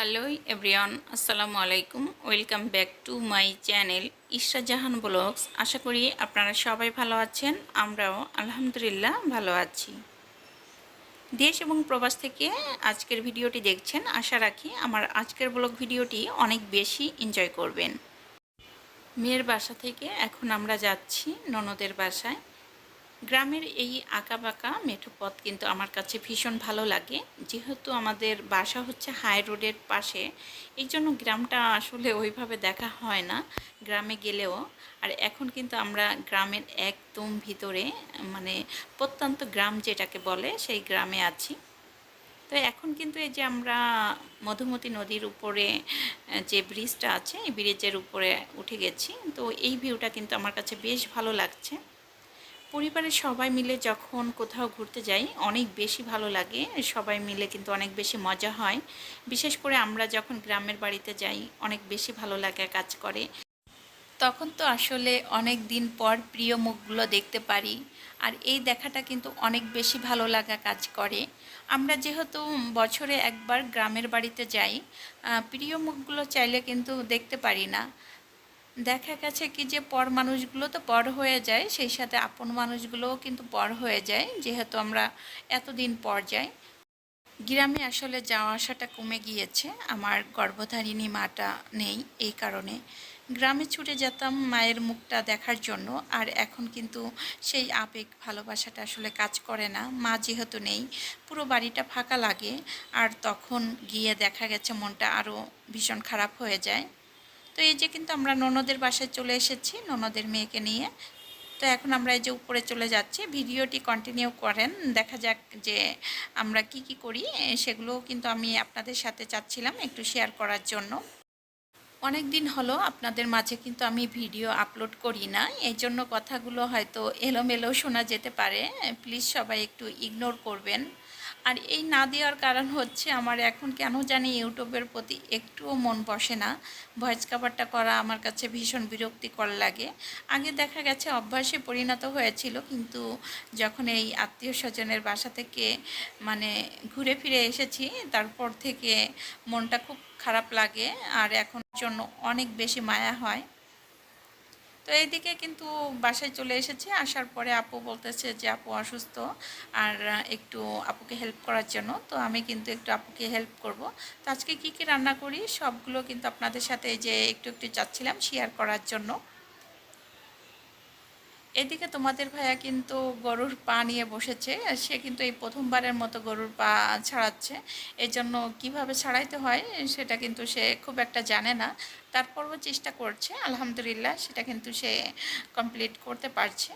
Hello everyone, আসসালামু আলাইকুম। Welcome back to my channel Ishra Jahan vlogs. আশা করি আপনারা সবাই ভালো আছেন, আমরাও আলহামদুলিল্লাহ ভালো আছি। দেশ এবং প্রবাস থেকে আজকের ভিডিওটি দেখছেন, আশা রাখি আমার আজকের ব্লগ ভিডিওটি অনেক বেশি এনজয় করবেন। মেয়ের বাসা থেকে এখন আমরা যাচ্ছি ননদের বাসায়। গ্রামের এই আঁকা বাঁকা মেঠো পথ কিন্তু আমার কাছে ভীষণ ভালো লাগে। যেহেতু আমাদের বাসা হচ্ছে হাই রোডের পাশে, এই জন্য গ্রামটা আসলে ওইভাবে দেখা হয় না, গ্রামে গেলেও। আর এখন কিন্তু আমরা গ্রামের একদম ভিতরে মানে প্রত্যন্ত গ্রাম যেটাকে বলে, সেই গ্রামে আছি। তো এখন কিন্তু এই যে আমরা মধুমতি নদীর উপরে যে ব্রিজটা আছে, এই ব্রিজের উপরে উঠে গেছি। তো এই ভিউটা কিন্তু আমার কাছে বেশ ভালো লাগছে। পরিবারের সবাই মিলে যখন কোথাও ঘুরতে যাই, অনেক বেশি ভালো লাগে। সবাই মিলে কিন্তু অনেক বেশি মজা হয়। বিশেষ করে আমরা যখন গ্রামের বাড়িতে যাই, অনেক বেশি ভালো লাগে কাজ করে। তখন তো আসলে অনেক দিন পর প্রিয় মুখগুলো দেখতে পারি। আর এই দেখাটা কিন্তু অনেক বেশি ভালো লাগা কাজ করে। আমরা যেহেতু বছরে একবার গ্রামের বাড়িতে যাই প্রিয় মুখগুলো চাইলে কিন্তু দেখতে পারি না। দেখা গেছে কি যে পর মানুষগুলো তো পর হয়ে যায়, সেই সাথে আপন মানুষগুলোও কিন্তু পর হয়ে যায়, যেহেতু আমরা এতদিন পর যাই। গ্রামে আসলে যাওয়া আসাটা কমে গিয়েছে, আমার গর্ভধারিণী মাটা নেই এই কারণে। গ্রামে ছুটে যেতাম মায়ের মুখটা দেখার জন্য, আর এখন কিন্তু সেই আবেগ ভালোবাসাটা আসলে কাজ করে না। মা যেহেতু নেই, পুরো বাড়িটা ফাঁকা লাগে, আর তখন গিয়ে দেখা গেছে মনটা আরও ভীষণ খারাপ হয়ে যায়। তো এই যে কিন্তু আমরা ননদের বাসায় চলে এসেছি, ননদের মেয়েকে নিয়ে। তো এখন আমরা এই যে উপরে চলে যাচ্ছি, ভিডিওটি কন্টিনিউ করেন, দেখা যাক যে আমরা কি কি করি সেগুলোও কিন্তু আমি আপনাদের সাথে চাচ্ছিলাম একটু শেয়ার করার জন্য। অনেক দিন হলো আপনাদের মাঝে কিন্তু আমি ভিডিও আপলোড করি না, এই জন্য কথাগুলো হয়তো এলোমেলো শোনা যেতে পারে। প্লিজ সবাই একটু ইগনোর করবেন। আর এই না দেওয়ার কারণ হচ্ছে আমার এখন কেন জানি ইউটিউবের প্রতি একটুও মন বসে না। ভয়েস কাভারটা করা আমার কাছে ভীষণ বিরক্তিকর লাগে। আগে দেখা গেছে অভ্যাসে পরিণত হয়েছিল, কিন্তু যখন এই আত্মীয় স্বজনের বাসা থেকে মানে ঘুরে ফিরে এসেছি, তারপর থেকে মনটা খুব খারাপ লাগে। আর এখন জন্য অনেক বেশি মায়া হয়। তো এইদিকে কিন্তু বাসায় চলে এসেছে। আসার পরে আপু বলতেছে যে, আপু অসুস্থ আর একটু আপুকে হেল্প করার জন্য। তো আমি কিন্তু একটু আপুকে হেল্প করব। তো আজকে কী কী রান্না করি সবগুলো কিন্তু আপনাদের সাথে যে একটু একটু চাচ্ছিলাম শেয়ার করার জন্য। এদিকে তোমাদের ভাইয়া কিন্তু গরুর পা নিয়ে বসেছে সে কিন্তু এই প্রথমবারের মতো গরুর পা ছাড়াচ্ছে। এর জন্য কীভাবে ছাড়াইতে হয় সেটা কিন্তু সে খুব একটা জানে না। তারপরও চেষ্টা করছে, আলহামদুলিল্লাহ সেটা কিন্তু সে কমপ্লিট করতে পারছে।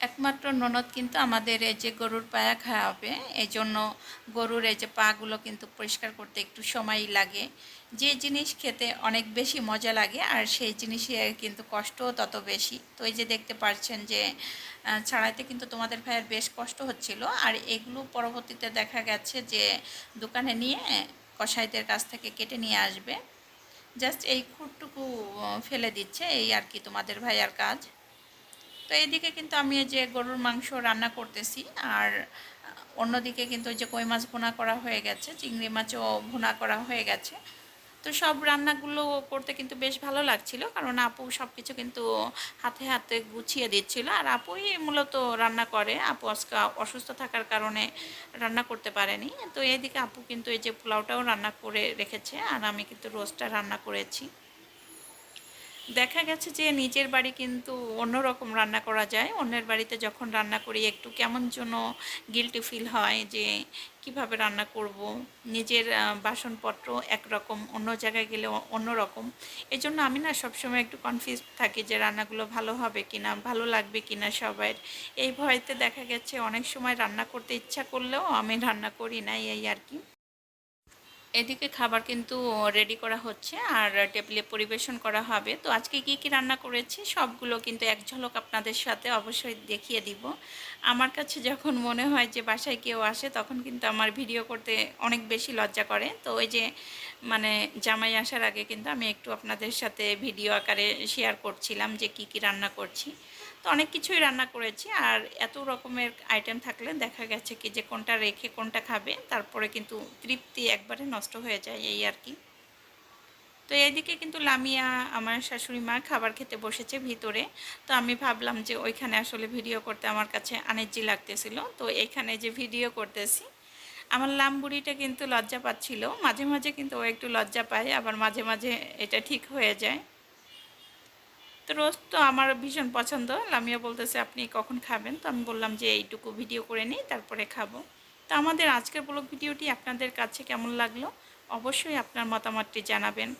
একমাত্র ননদ কিন্তু আমাদের এই যে গরুর পায়া খাওয়াবে এই জন্য গরুর এই যে পাগুলো কিন্তু পরিষ্কার করতে একটু সময় লাগে। যে জিনিস খেতে অনেক বেশি মজা লাগে, আর সেই জিনিসে কিন্তু কষ্টও তত বেশি। তো এই যে দেখতে পাচ্ছেন যে ছাড়াইতে কিন্তু তোমাদের ভাইয়ের বেশ কষ্ট হচ্ছিল। আর এগুলো পরবর্তীতে দেখা গেছে যে, দোকানে নিয়ে কসাইদের কাছ থেকে কেটে নিয়ে আসবে। জাস্ট এই খুঁটটুকু ফেলে দিচ্ছে, এই আর কি তোমাদের ভাইয়ার কাজ। তো এদিকে কিন্তু আমি যে গরুর মাংস রান্না করতেছি, আর অন্যদিকে কিন্তু যে কই মাছ ভুনা করা হয়ে গেছে, চিংড়ি মাছও ভুনা করা হয়ে গেছে। তো সব রান্নাগুলো করতে কিন্তু বেশ ভালো লাগছিল, কারণ আপু সব কিছু কিন্তু হাতে হাতে গুছিয়ে দিচ্ছিল, আর আপুই মূলত রান্না করে। আপু আজকে অসুস্থ থাকার কারণে রান্না করতে পারেনি। তো এদিকে আপু কিন্তু এই যে পোলাওটাও রান্না করে রেখেছে, আর আমি কিন্তু রোস্টটা রান্না করেছি। দেখা গেছে যে নিজের বাড়ি কিন্তু অন্যরকম রান্না করা যায়। অন্যের বাড়িতে যখন রান্না করি, একটু কেমন যেন গিলটি ফিল হয় যে কীভাবে রান্না করব? নিজের বাসনপত্র একরকম, অন্য জায়গায় গেলে অন্য রকম এই জন্য আমি না সবসময় একটু কনফিউজ থাকি যে রান্নাগুলো ভালো হবে কি না ভালো লাগবে কি না সবাই এই ভয়তে দেখা গেছে অনেক সময় রান্না করতে ইচ্ছা করলেও আমি রান্না করি না, এই আর কি। এদিকে খাবার কিন্তু রেডি করা হচ্ছে আর টেবিলে পরিবেশন করা হবে। তো আজকে কি কি রান্না করেছি সবগুলো কিন্তু এক ঝলক আপনাদের সাথে অবশ্যই দেখিয়ে দিব। আমার কাছে যখন মনে হয় যে বাসায় কেউ আসে তখন কিন্তু আমার ভিডিও করতে অনেক বেশি লজ্জা করে। তো ওই যে মানে জামাই আসার আগে কিন্তু আমি একটু আপনাদের সাথে ভিডিও আকারে শেয়ার করছিলাম যে কি কি রান্না করছি। তো অনেক কিছুই রান্না করেছি। আর এত রকমের আইটেম থাকলে দেখা গেছে কি যে কোনটা রেখে কোনটা খাবে, তারপরে কিন্তু তৃপ্তি একবারে নষ্ট হয়ে যায় এই আর কি। তো এইদিকে কিন্তু লামিয়া আমার শাশুড়ি মা খাবার খেতে বসেছে ভিতরে। তো আমি ভাবলাম যে ওইখানে আসলে ভিডিও করতে আমার কাছে আনেজি লাগতেছিল। তো এইখানে যে ভিডিও করতেছি, আমার লামবুড়িটা কিন্তু লজ্জা পাচ্ছিল। মাঝে মাঝে কিন্তু ও একটু লজ্জা পায়, আবার মাঝে মাঝে এটা ঠিক হয়ে যায়। তো রোজ তো আমার ভীষণ পছন্দ। লামিয়া বলতেছে, আপনি কখন খাবেন? তো আমি বললাম যে, এইটুকু ভিডিও করে নিই, তারপরে খাব। তো আমাদের আজকের ব্লগ ভিডিওটি আপনাদের কাছে কেমন লাগল? অবশ্যই আপনার মতামতটি জানাবেন।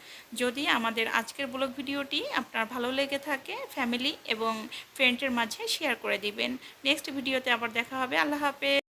যদি আমাদের আজকের ব্লগ ভিডিওটি আপনার ভালো লেগে থাকে ফ্যামিলি এবং ফ্রেন্ডের মাঝে শেয়ার করে দিবেন। নেক্সট ভিডিওতে আবার দেখা হবে। আল্লাহ হাফেজ।